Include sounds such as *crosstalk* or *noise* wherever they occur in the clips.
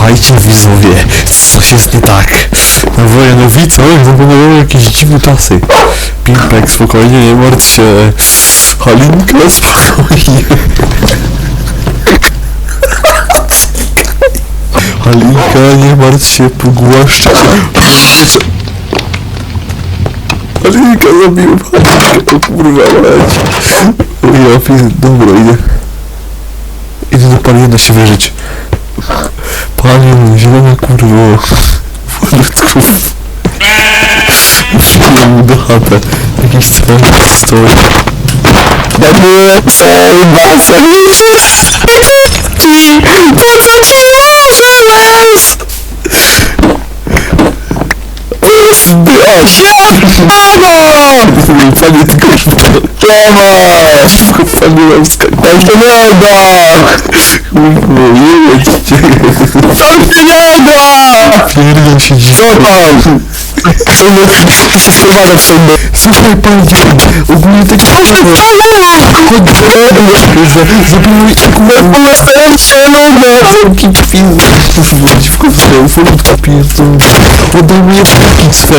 Słuchajcie widzowie, coś jest nie tak. Na Wojanowicach wyglądają jakieś dziwne tasy. Pimpek, spokojnie, nie martw się. Halinka, *laughs* spokojnie. Halinka, nie martw się, pogłaszczę cię. Halinka, zabiłem Halinkę, o kurwa mać. Ja pier... Dobra, idę. Idę do Paliona się wyżyć. Palion, zielona kurwo. Władków. Przyjął mu do chatę. Jakiś cel stoi. Dobry, cel, basen. Ci, po co ci leżysz? Zbyła Fuck Je dog! Sorry, man! Kurwa, nie. Co! Pierdol się tam? Sprowadza w sądzie. Słuchaj panie, ogólnie tak Chodź do Chodź, że zrobimy kurwa stręczonego! Zamki drzwi. Kurwa, dziwko wstał, folutka pierdol. Oddaj mi jabłki swe.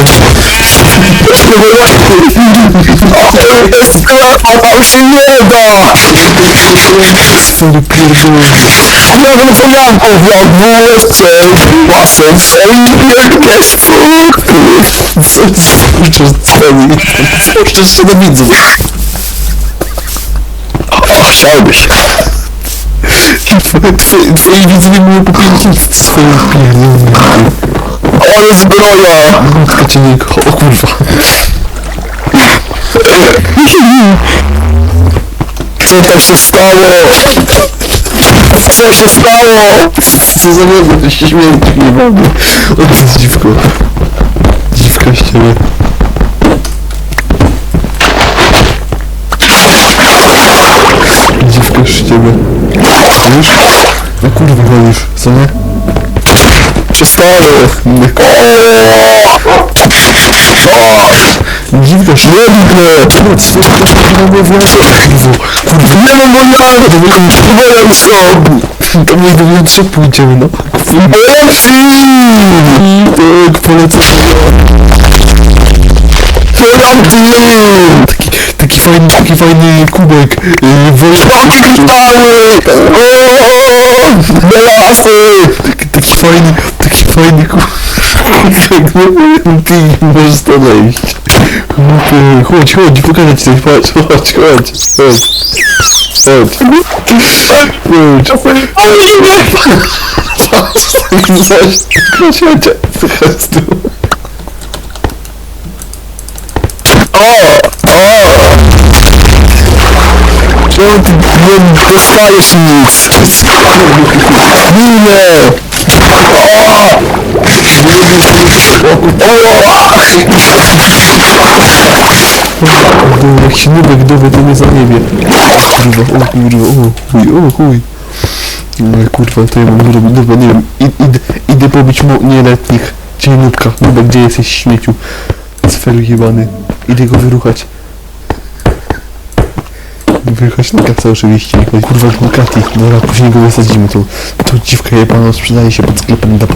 Sklepał się nie da! Stary pierdol. Ja bym Polaków jak włosce, pasem wielkie szpukty. Co spojrzysz ceny? Spojrzysz się do widzów. O, chciałbyś. Twoi widzy nie mówią po pięć swoje pierdolone. Ale zbroja! Matka cię nie kocha, o kurwa. Co tam się stało? Co się stało? Co za niebo, się śmieje, nie mogę. O jest dziwko. Ciebie. Dziwka z ciebie. Już? No kurwa chodzisz, co nie? Przestały! Dziwka się nie widzę! No co to kurwa mówię? Kurwa, nie mam wojny! To będą wojan są! To do wnętrza pójdziemy, no. Tak, polecę. Polanty! Taki, taki fajny, taki fajny kubek. Wojan... Kryształy! Belasy! Taki, taki fajny, taki fajny kubek. No ty możesz to wejść. Chłopie, Chodź, chodź, pokażę ci coś, chodź, chodź, chodź, chodź. Chodź. Chodź. Coś, chodź, chodź, chodź tu. O! O! Czemu ty nie dostajesz nic? Minę! O! O! Jak się nubek dowie, to nie zaniebie. Kurwa, o kurwa, o chuj, o chuj. No kurwa, to ja mam zrobić, dobra, nie wiem, id, id, idę pobić mo nieletnich. Czyli nubka, nubek, gdzie jesteś śmieciu? Cfelu jebany. Idę go wyruchać. Wyruchać na kaca oczywiście, jak kurwa Bugatti. Dobra, później go wysadzimy, to, to dziwka jebana sprzedaje się pod sklepem dla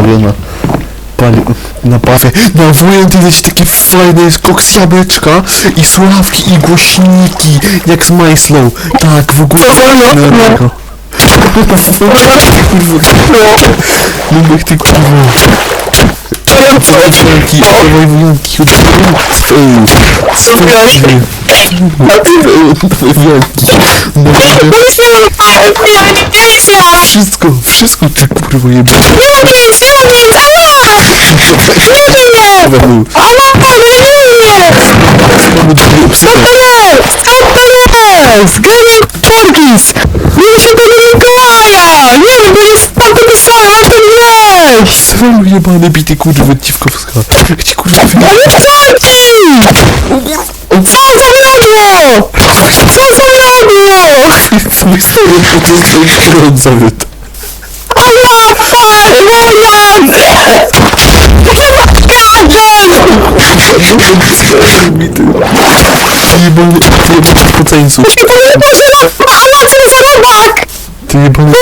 paliona. Pali... na ty wiecie takie fajne jest koks jabłeczka i sławki i głośniki, jak z Majslą. Tak, w ogóle... No, Lubek ty kurwa. Dawaj wyjątki, dawaj wyjątki, Słuchaj! A ty dawaj wyjątki. Wszystko ty kurwa jeb... Paweł, mamy tutaj obsługę. Zgadnij Porkis! Nie się tego Mikołaja! Nie wiem, jest tego sama, to wieś! Celu jebany bity kurwa dziwkowska. Ci kurwa Ale co ci? Co zawiodło? Co zawiodło? Mój stary po to swoich kierowc zawiódł. Bity. Jebany, jebany spoceńcu. Ty jebany...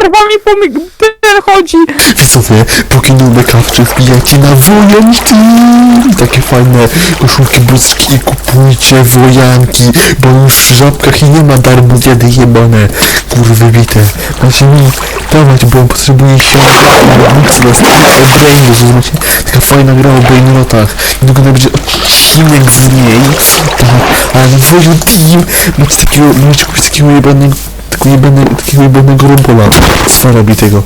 Larwa mi pomyg... jeden chodzi. Widzowie, póki Nubek Awczy wbijajcie na wojanki! Takie fajne koszulki bluzki kupujcie wojanki, bo już w żabkach nie ma darmo dziady jebane, kurwy bite. Macie mi dawać, bo potrzebuję się booksy na stronę o Brainu, rozumiecie? Taka fajna gra o Brainrotach. Niedługo będzie odcinek z niej, tak, ale na Woju Team macie takiego, możecie kupić takiego jebanego, takiego jebanego, takiego jebanego robola. Co robi tego?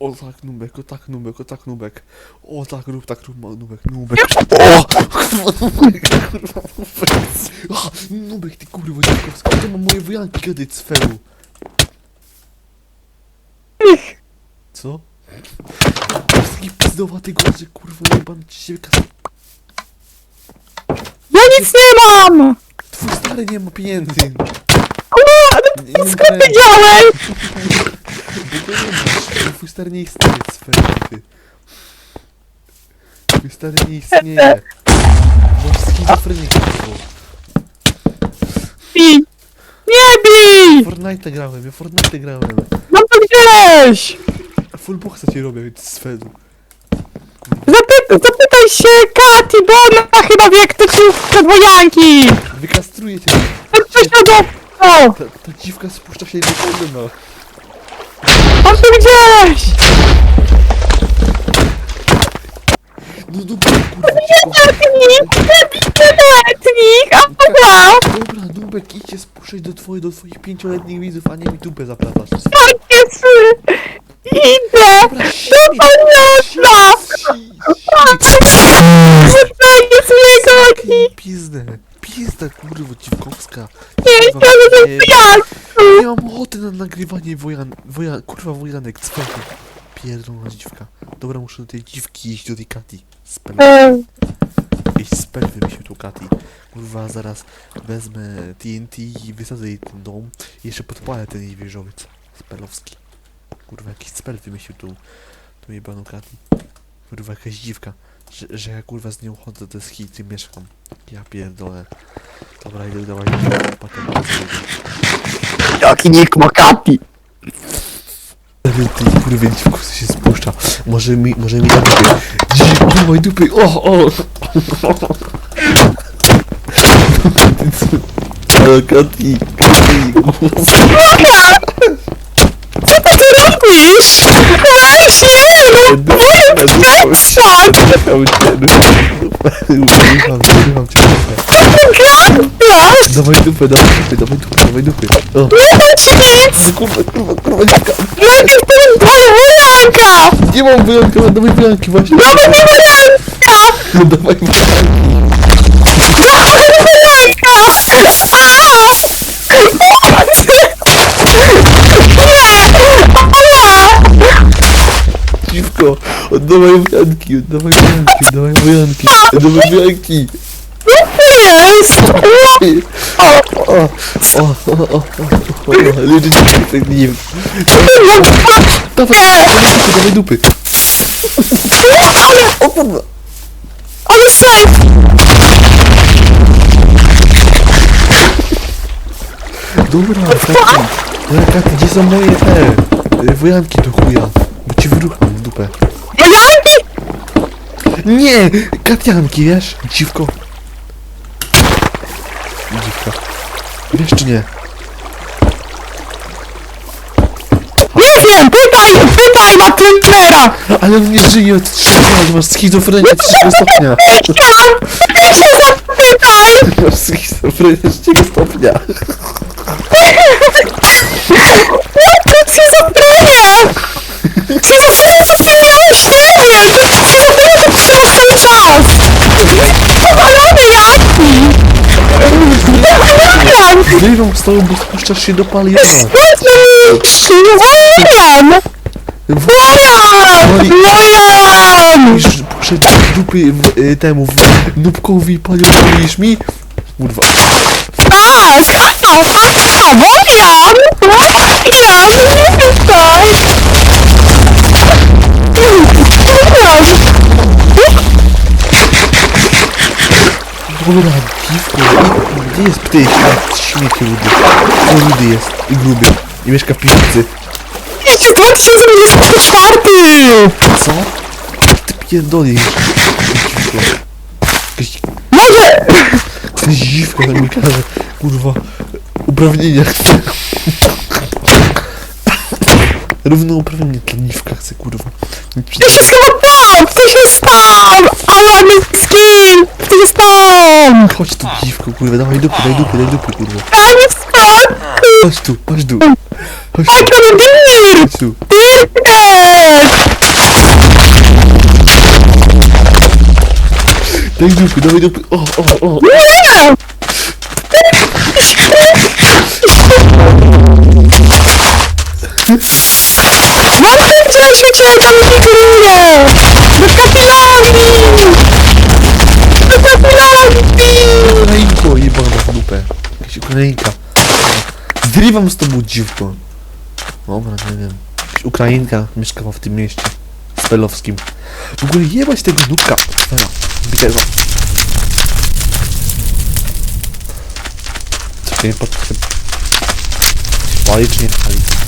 O tak, nubek, o tak, nubek, o tak, nubek. O tak, rób, tak, rób, nubek, nubek. O! Kurwa, *laughs* nubek, kurwa, nubek. A, nubek, ty kurwa, dziadkowska, to mam moje wojanki kiedy cfelu. Co? Taki pizdowaty że kurwa, jebany ci się wykas... Ja nic nie mam! Twój stary nie ma pieniędzy. Kurwa, Nie, no nie *laughs* skąd wiedziałeś? Bo to nie twój stary nie istnieje, cfelu, ty. Twój stary nie istnieje. Masz schizofrenię, kurwa. Bij! Nie bij! Fortnite grałem, ja Fortnite grałem. No to gdzieś! Full boxa ci robię, Fedu. Zapy zapytaj się Kati, bo ona chyba wie, kto ci podwojanki! Wykastruję cię. Coś na O! Ta, ta dziwka spuszcza się do kolana. On to gdzieś! No dobra, kurwa. Letnik! Letnik! A dobra! Dobra, Nubek, idźcie spuszczać do twoich, do twoich pięcioletnich widzów, a nie mi dupę zaplatasz. Tak jest! Idę! Dobra, si, można! Tak jest mnie godzi! Pizdę, pizdę, kurwa, dziwkowska. To nie, nie mam ochoty na nagrywanie wojan, wojan, kurwa, wojanek, cwelu. Pierdolona dziwka. Dobra, muszę do tej dziwki iść, do tej Kati. Spell. Eee, Jakiś spell wymyślił tu Kati. Kurwa, zaraz wezmę TNT i wysadzę jej ten dom i jeszcze podpalę ten jej wieżowiec. Spellowski. Kurwa, jakiś spell wymyślił tu, tu jebaną Kati. Kurwa, jakaś dziwka. Że, że ja kurwa z nią chodzę, to jest hit i mieszkam. Ja pierdolę. Dobra, idę potem Jaki nick ma Kati? Ty kurwa dziwku co się spuszcza. Może mi, może mi da dupy. Dzik, dawaj dupy, o, o! Ale Kati, Kati, głos. Co ty robisz? Właśnie! No Petrza! Ukrywam cię, ukrywam cię. Dawaj dupę, dawaj dupy, dawaj dupy, dawaj dupy. O, Nie dam ci nic! kurwa, kurwa, kurwa, dziwka. Najpierw ten podwojanka! Nie mam wyjątku, dawaj wyjątki właśnie. Dawaj mi wojanka! Dawaj wyjątki. Oddawaj wyjątki, oddawaj wyjątki, oddawaj wyjątki, oddawaj. Jest! O, o, o, o, o, o, o, leży ci nie wiem. Dawaj, dawaj dupy, dawaj dupy. O kurwa. Ale safe! Dobra, Katy, dobra Katy, gdzie są moje te wojanki do chuja? Bo ci wyrucham w dupę. Nie, Katianki, wiesz? Dziwko. Dziwka. Wiesz czy nie? Nie wiem! Pytaj! Pytaj na Twittera! Ale on nie żyje od 3 lat, masz schizofrenię trzeciego stopnia. Ty się zapytaj! Masz schizofrenię trzeciego stopnia. Jak się zabrania! Schizofrenia Tobą, bo spuszczasz się do paliona. Wojan! Wojan! Musisz puszczać dupy w, y, temu, w, nubkowi palionowi niż mi. Kurwa. Tak! A, a, Wojan! Wojan! Nie pytaj! Gdzie jest ptyś? Śmiecie ludy. To ludy jest i gruby. I mieszka w piwnicy. jest 2024! Co? Ty pierdolisz. Może! jakaś dziwka na mi każe, kurwa, uprawnienia chce. Równo uprawnienie dla niwka chce, kurwa. To się chyba tam! To się tam! Alarmy skin! To jest tam! Chodź tu, dziwko, kurwa, dawaj dupy, daj dupy, daj dupy, kurwa. Daj mi spokój! Chodź tu, chodź tu. Chodź Oj, tu, to nie dir! chodź tu. Direk! Daj dupy, dawaj dupy. O, o, o. Nie! Świecie, tam nie kieruję! Do kapiloni! Do kapiloni! Ukrainko, jebana w dupę. Jakaś Ukrainka. Zrywam z tobą dziwko. Dobra, nie wiem. Jakaś Ukrainka mieszkała w tym mieście. Spelowskim. W ogóle jebać tego nubka. Dobra, biegaj go. Czekaj, patrzę. Pali czy nie pali?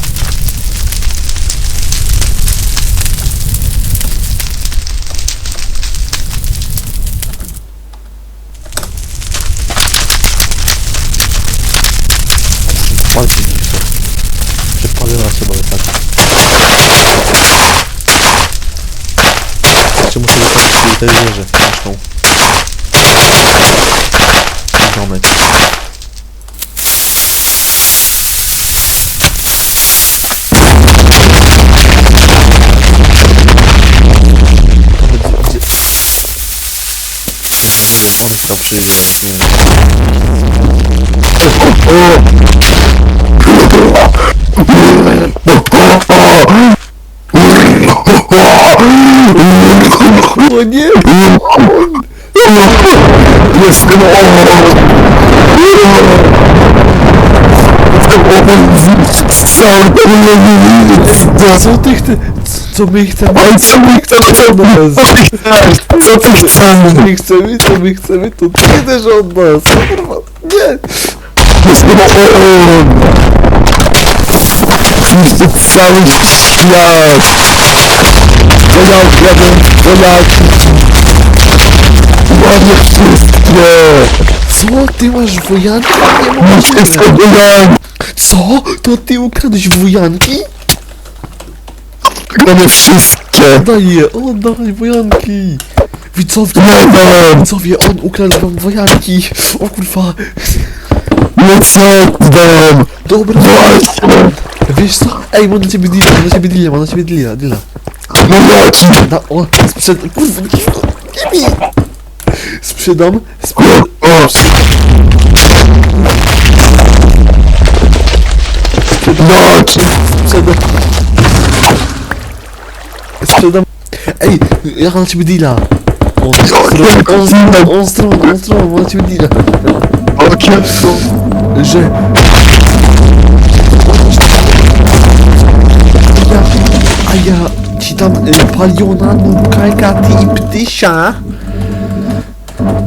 Nie chcą. Przepalona trzeba latać. Jeszcze muszę wykonać sobie te wieże zresztą. Domek. On chciał przyjść, nie wiem. *laughs* O nie! Jestem Strzał Co ty chcesz? Co my chcemy? Oj, co my chcemy od nas? Co ty chcesz? Co ty Co chcesz? my chcemy? Co my chcemy? To ty też od nas! Kurwa, nie! Jestem on! Niszczy cały świat! To ja ukradłem Polaki! Ładnie wszystkie! Co? Ty masz wojanki? Nie wszystko Polaki! Co? To ty ukradłeś wojanki? Ukradłem wszystkie! Oddaj je! Oddaj wojanki! Widzowie! Widzowie, on ukradł wam wojanki! O kurwa! Nie dam! Dobra! Właśnie! Wiesz co? Ej, mam na ciebie deala, mam na ciebie deala, mam na ciebie deala, deala. No leci! Da, o, sprzed... Kurwa, nie mi! Sprzedam, sprzedam... O! Leci! Sprzedam... Sprzedam... Ej, ja mam na ciebie deala! On stron, on stron, on stron, on stron, mam na ciebie deala. Okiem! Że... Ja, a ja ci dam y, paliona, nubka, gaty i ptysia.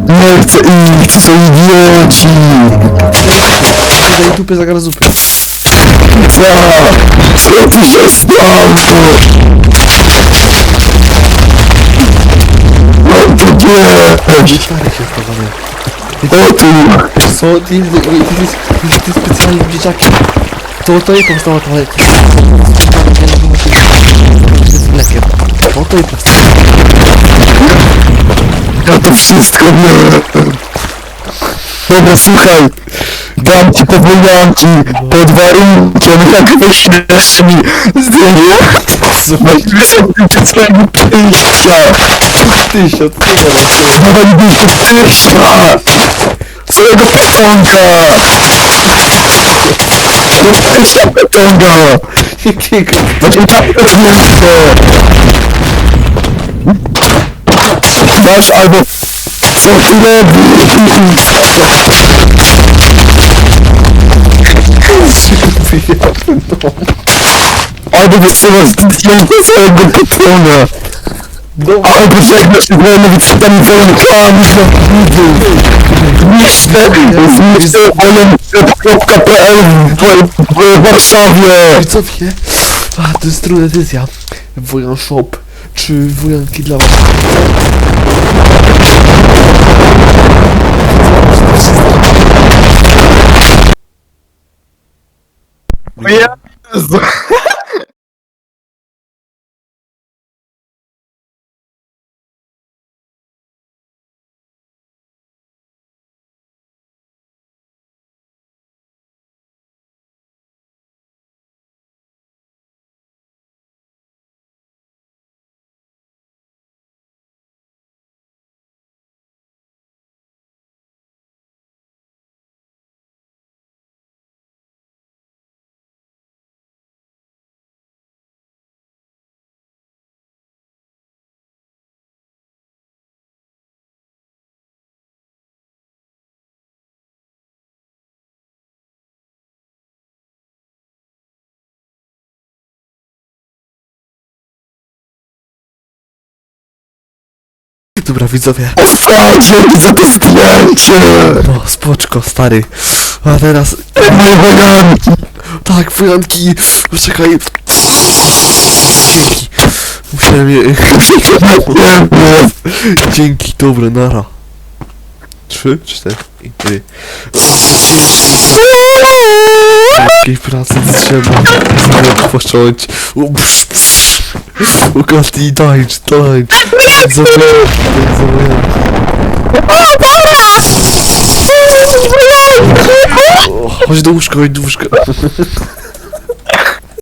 Nie chcę ich! To są idioci! Daj dupę, zaraz zupę. Co? Co tu się stało? No to nie! Stary się wprowadzony. O tu! Wiesz co, ty, ty, ty, ty, specjalnym dzieciakiem. To to jej powstała ta leka. Z mlekiem. To jej powstała. Ja to wszystko wiem! Dobra, słuchaj! Dam ci te wojanki pod warunkiem, jak wyślesz mi zdjęcie z swojego pyścia! Tysia, to ty gadasz. Dawaj pyścia! Swojego petonga! Pyścia petonga! Jakiego? Masz albo... Co ty robisz? Albo wysyłasz zdjęcie swojego patrona. Albo żegnasz się z moimi widzami wojankami za widzów. Zniszczę, zniszczę wojankep.pl w, w, w Warszawie. Widzowie, A, to jest trudna decyzja. Wojan shop, czy wojanki dla was? *laughs* was like, Dobra, widzowie. Stary, dzięki za to zdjęcie! No, spoczko, stary. A teraz... Moje wojanki! Tak, wojanki! Czekaj. Dzięki. Musiałem je... *laughs* Dzięki, dobra, nara. Trzy, cztery. Ciężkiej pracy trzeba Oh god, he died, died. He's a man, he's a man. Chodź do łóżka, chodź do łóżka.